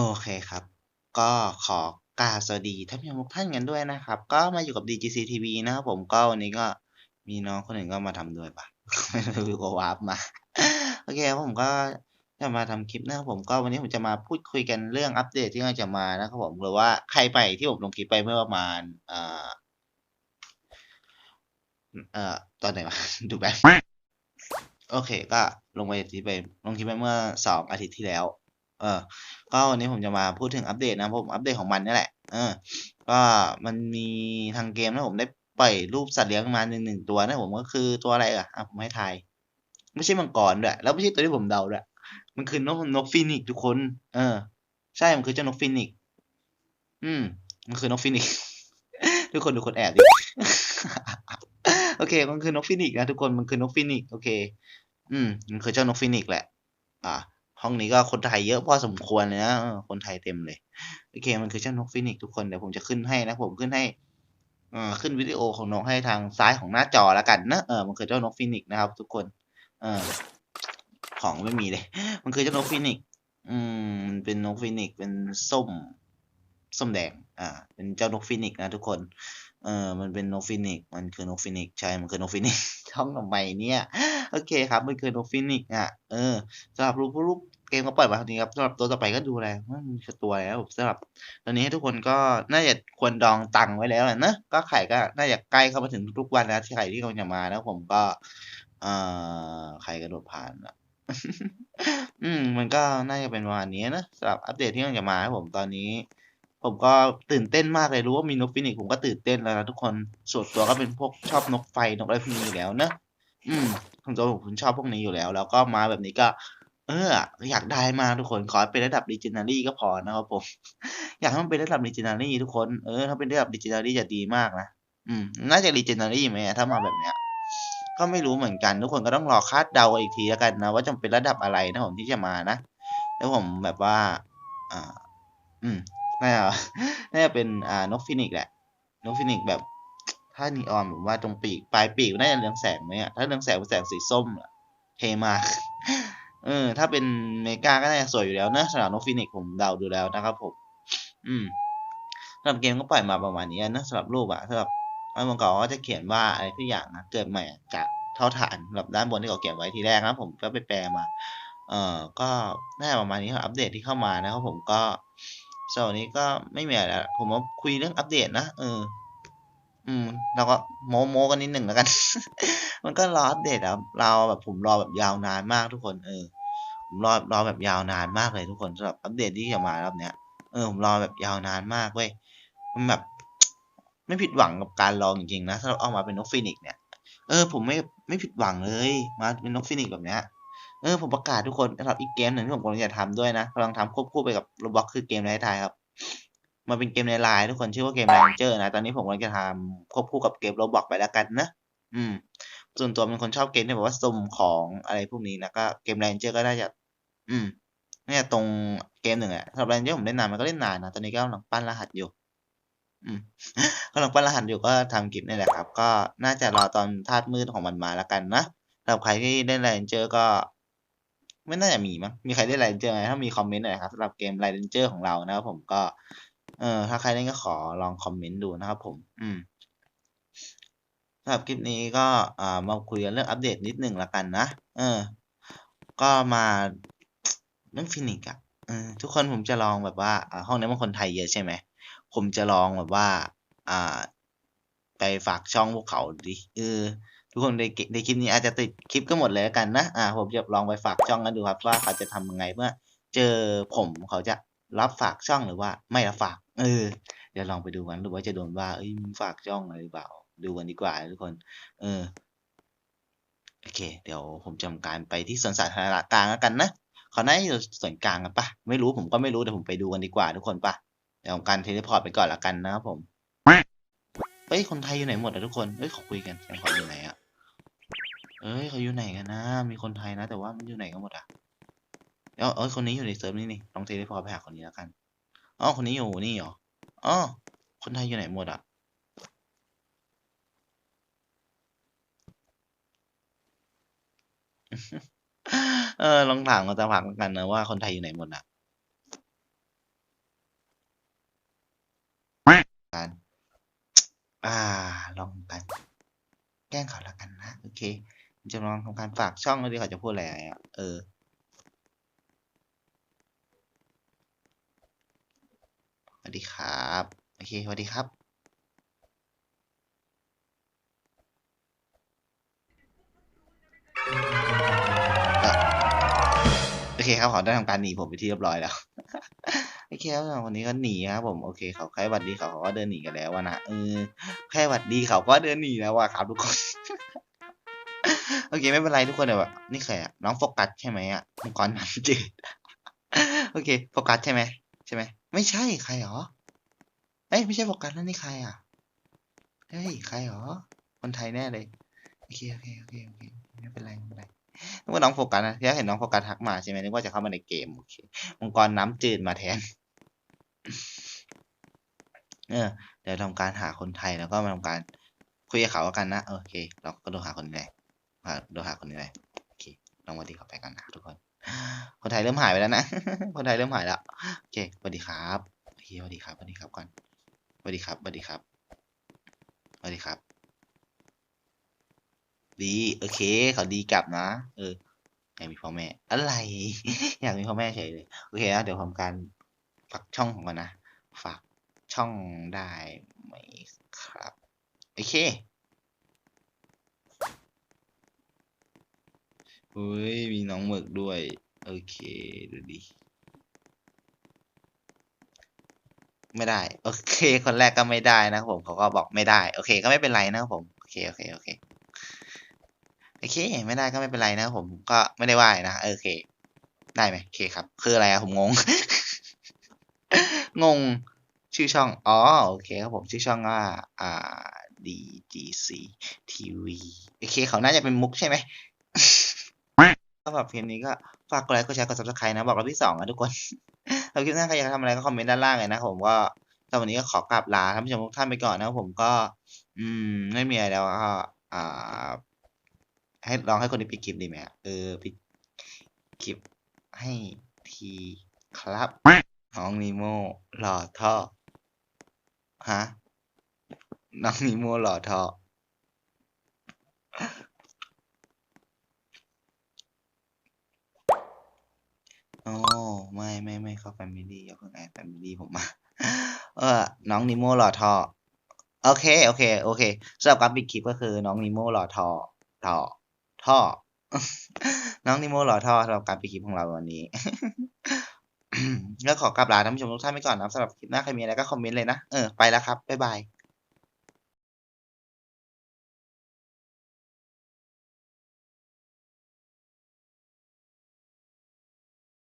โอเคครับ ก็ขอกราบสวัสดีท่านผู้ชมทุกท่านกันด้วยนะครับ ก็มาอยู่กับ DGC TV นะครับผมก็วันนี้ก็มีน้องคนหนึ่งก็มาทำด้วยปะไม่รู้ก็วาร์ปมา โอเคครับผมก็จะมาทำคลิปนะครับผมก็วันนี้ผมจะมาพูดคุยกันเรื่องอัปเดตที่กำลังจะมานะครับผมหรือว่าใครไปที่ผมลงคลิปไปเมื่อประมาณเอ่อเอ่อตอนไหนวะดูแป๊บโอเคก็ลงไปที่ไปลงคลิปไปเมื่อสองอาทิตย์ที่แล้ว เออก็วันนี้ผมจะมาพูดถึงอัปเดตนะผมอัปเดตของมันนี่แหละเออก็มันมีทางเกมนะผมได้ปล่อยรูปสัตว์เลี้ยงมาหนึ่งหนึ่งตัวนะผมก็คือตัวอะไรอะอะผมให้ทายไม่ใช่มังกรด้วยแล้วไม่ใช่ตัวที่ผมเดาด้วยมันคือนกนกฟินิกทุกคน เออ ใช่มันคือเจ้านกฟินิกอืม มันคือนกฟินิกทุกคนทุกคนแอบดิโอเค มันคือนกฟินิกนะทุกคนมันคือนกฟินิกโอเค อืม มันคือเจ้านกฟินิกแหละ อ่า ห้องนี้ก็คนไทยเยอะพอสมควรเลยนะคนไทยเต็มเลย โอเค มันคือเจ้านกฟินิกทุกคน เดี๋ยวผมจะขึ้นให้นะ ผมขึ้นให้อ่อขึ้นวิดีโอของนกให้ทางซ้ายของหน้าจอแล้วกันนะเออมันคือเจ้านกฟินิกนะครับ ทุกคน เออของไม่มีเลย มันคือเจ้านกฟินิกอืมมันเป็นนกฟินิกเป็นส้มส้มแดง อ่า เป็นเจ้านกฟินิกนะทุกคน เออมันเป็นนกฟินิก มันคือนกฟินิก ใช่ มันคือนกฟินิกซ์ช่องทำไมเนี่ย โอเคครับ มันคือนกฟินิกอะ เออสำหรับรูปรูป เกมก็ปล่อยมาเท่านี้ครับสำหรับตัวต่อไปก็ดูแลมันมีตัวแล้วสำหรับตอนนี้ทุกคนก็น่าจะควรดองตังค์ไว้แล้วแหละนะก็ไข่ก็น่าจะใกล้เข้ามาถึงทุกวันแล้วที่ไข่ที่กำลังจะมาแล้วผมก็ เอ่อไข่กระโดดผ่านอะอืม มันก็น่าจะเป็นประมาณนี้นะสำหรับอัปเดตที่กำลังจะมาครับผมตอนนี้ ผมก็ตื่นเต้นมากเลยรู้ว่ามีนกฟินิกผมก็ตื่นเต้นแล้วนะทุกคนส่วนตัวก็เป็นพวกชอบนกไฟนกอะไรพวกนี้อยู่แล้วเนอะอืมของตัวผมชอบพวกนี้อยู่แล้ว แล้วก็มาแบบนี้ก็ เออ อยากได้มาทุกคนขอเป็นระดับ Legendary ก็พอนะครับผม อยากให้มันเป็นระดับ Legendary ทุกคนเออถ้าเป็นระดับ Legendary จะดีมากนะอืมน่าจะ Legendary ไหมถ้ามาแบบเนี้ย ก็ไม่รู้เหมือนกัน ทุกคนก็ต้องรอคาดเดาอีกทีแล้วกันนะ ว่าจะเป็นระดับอะไรนะผมที่จะมานะแล้วผมแบบว่า อ่า อืมน่าจะน่าจะเป็นอ่านกฟินิกแหละนกฟินิกแบบถ้านีออนผมว่าตรงปีกปลายปีกน่าจะเรืองแสงไหมอะถ้าเรืองแสงเป็นแสงสีส้มเทมาก เออ ถ้าเป็นเมกาก็น่าจะสวยอยู่แล้วนะสำหรับนกฟินิกผมเดาดูแล้วนะครับผม อืมสำหรับเกมก็ปล่อยมาประมาณนี้นะสำหรับรูปอะสำหรับอันบนเก่าก็จะเขียนว่าอะไรทุกอย่างนะเกิดใหม่จากเท่าฐานแบบด้านบนที่เขาเขียนไว้ทีแรกนะผมก็ไปแปลมา เอ่อ ก็น่าประมาณนี้ครับอัปเดตที่เข้ามานะครับผมก็สำหรับวันนี้ก็ไม่มีอะไรละผมมาคุยเรื่องอัปเดตนะเออ อืมเราก็โมโมกันนิดหนึ่งแล้วกัน มันก็รออัปเดตครับเราแบบผมรอแบบยาวนานมากทุกคนเออผมรอรอแบบยาวนานมากเลยทุกคนสำหรับอัปเดตที่จะมารอบเนี้ยเออผมรอแบบยาวนานมากเว้ยมันแบบ ไม่ผิดหวังกับการรอจริงๆนะถ้าเราเอามาเป็นนกฟินิกเนี่ยเออผมไม่ไม่ผิดหวังเลย มาเป็นนกฟินิกแบบเนี้ยเออผมประกาศทุกคนสำหรับอีกเกมหนึ่งที่ผมกำลังจะทำด้วยนะกำลังทำควบคู่ไปกับโรบล็อกคือเกมไลท์ไทยครับมาเป็นเกมในไลน์ทุกคนชื่อว่าเกมไลนเจอร์นะ ตอนนี้ผมกำลังจะทำควบคู่กับเกมโรบล็อกไปแล้วกันนะ อืม ส่วนตัวเป็นคนชอบเกมที่แบบว่าสุ่มของอะไรพวกนี้นะก็เกมไลน์เจอร์ก็น่าจะอืมเนี่ยตรงเกมหนึ่งอะสำหรับไลน์เจอร์ผมเล่นนานมันก็เล่นนานนะตอนนี้ก็กำลังปั้นรหัสอยู่อืมกำลังปั้นรหัสอยู่ก็ทำคลิปนี่แหละครับ ก็น่าจะรอตอนธาตุมืดของมันมาแล้วกันนะสำหรับใครที่เล่นไลน์เจอร์ก็ ไม่น่าจะมีมั้งมีใครเล่นไลน์เจอร์ไหมถ้ามีคอมเมนต์หน่อยครับสำหรับเกมไลน์เจอร์ของเรานะครับผมก็เออถ้าใครเล่นก็ขอลองคอมเมนต์ดูนะครับผม อืม สำหรับคลิปนี้ก็มาคุยกันเรื่องอัปเดตนิดหนึ่งละกันนะ เออ ก็มาเรื่องฟินิกซ์อะทุกคนผมจะลองแบบว่าห้องนี้มันคนไทยเยอะใช่ไหมผมจะลองแบบว่า อ่า ไปฝากช่องพวกเขาดิเออทุกคนในในคลิปนี้อาจจะติดคลิปก็หมดเลยแล้วกันนะอ่าผมจะลองไปฝากช่องกันดูครับว่าเขาจะทำยังไงเมื่อ เจอผมเขาจะรับฝากช่องหรือว่าไม่รับฝาก เออเดี๋ยวลองไปดูกันหรือว่าจะโดนว่าเอ้ยฝากช่องอะไรหรือเปล่า ดูกันดีกว่าทุกคน เออ โอเค เดี๋ยวผมจะทำการไปที่สวนสาธารณะกลางแล้วกันนะเขาน่าจะอยู่สวนกลางกันปะไม่รู้ผมก็ไม่รู้เดี๋ยวผมไปดูกันดีกว่าทุกคนปะเดี๋ยวผมการเทเลพอร์ตไปก่อนละกันนะครับผมเอ้ยคนไทยอยู่ไหนหมดอะทุกคนเอ้ยขาคุยกันเขาอยู่ไหนอะเอ้ยเขาอยู่ไหนกันนะ มีคนไทยนะ แต่ว่ามันอยู่ไหนกันหมดอะเอ้าเอ้ยคนนี้อยู่ในเซิร์ฟนี่นี่ลองเทเลพอร์ตไปหาคนนี้แล้วกันอ๋อคนนี้อยู่นี่เหรออ๋อคนไทยอยู่ไหนหมดอะ เออลองถามกันจะผักกันนะว่าคนไทยอยู่ไหนหมดอะการอ่า ลองกัน แกล้งเขาละกันนะ โอเคจำลองทำการฝากช่องด้วยเขาจะพูดอะไรอะ เออสวัสดีครับ โอเคสวัสดีครับ เคครับเขาได้ทำการหนีผมไปที่เรียบร้อยแล้วโอเคครับวันนี้ก็หนีครับผมโอเคเขาแค่หวัดดีเขาเขาก็เดินหนีกันแล้ววะนะเออแค่หวัดดีเขาก็เดินหนีแล้วว่ะครับทุกคนโอเคไม่เป็นไรทุกคนเดี๋ยวแบบนี่ใครอะน้องโฟกัสใช่ไหมอะมังกรน้ำจืดโอเคโฟกัสใช่ไหมใช่ไหมไม่ใช่ใครหรอเอ้ยไม่ใช่โฟกัสนั่นนี่ใครอะเฮ้ยใครหรอคนไทยแน่เลยโอเคโอเคโอเคโอเคไม่เป็นไร นไรนึกว่าน้องโฟกัสนะที่แรกเห็นน้องโฟกัสทักมาใช่ไหมนึกว่าจะเข้ามาในเกมโอเคมังกรน้ำจืดมาแทนเออเดี๋ยวทำการหาคนไทยแล้วก็มาทำการคุยกับเขาแล้วกันนะโอเค เราก็ดูหาคนนี้เลยหาดูหาคนนี้เลยโอเคลองมาดีเขาไปกันนะทุกคน คนไทยเริ่มหายไปแล้วนะคนไทยเริ่มหายแล้วโอเคสวัสดีครับโอเคสวัสดีครับสวัสดีครับก่อนสวัสดีครับสวัสดีครับสวัสดีครับ ดีโอเคเขาดีกลับนะ เอออยากมีพ่อแม่ อะไร อยากมีพ่อแม่เฉยเลยโอเคนะเดี๋ยวทำการฝากช่องของกันนะฝากช่องได้ไหมครับโอเคเฮ้ยมีน้องหมึกด้วย โอเคดูดิไม่ได้ โอเค คนแรกก็ไม่ได้นะครับผมเขาก็บอกไม่ได้ โอเค ก็ไม่เป็นไรนะครับผม โอเค โอเค โอเค โอเค ไม่ได้ก็ไม่เป็นไรนะผมก็ไม่ได้ว่าไรนะโอเค ได้ไหมโอเคครับ คืออะไรอะผมงง งงชื่อช่องอ๋อโอเคครับผมชื่อช่องว่าอ่า DGC TV โอเคเขาน่าจะเป็นมุกใช่ไหมสำหรับคลิปนี้ก็ฝากกดไลค์กดแชร์กด subscribe นะ บอกเราที่สองนะทุกคนแล้วคลิปหน้าใครอยากทำอะไรก็คอมเมนต์ด้านล่างเลยนะผมก็สำหรับวันนี้ก็ขอกราบลาท่านผู้ชมทุกท่านไปก่อนนะผมก็ อืมไม่มีอะไรแล้วก็อ่า ให้ลองให้คนนี้ปิดคลิปดีไหมอะเออปิดคลิปให้ทีครับน้องนีโมหล่อท่อฮะน้องนีโมหล่อท่อโอ้ไม่ไม่ไม่เข้าแฟมิลี่อย่าเพิ่งแอดแฟมิลี่ผมมาเออน้องนิโมหล่อทอ โอเค โอเค โอเคสำหรับการปิดคลิปก็คือน้องนิโมหล่อทอ ทอ ท่อ น้องนิโมหล่อท่อสำหรับการปิดคลิปของเราวันนี้แล้วขอกลับลาท่านผู้ชมทุกท่านไปก่อนนะสำหรับคลิปหน้าใครมีอะไรก็คอมเมนต์เลยนะ เออ ไปแล้วครับ บ๊ายบาย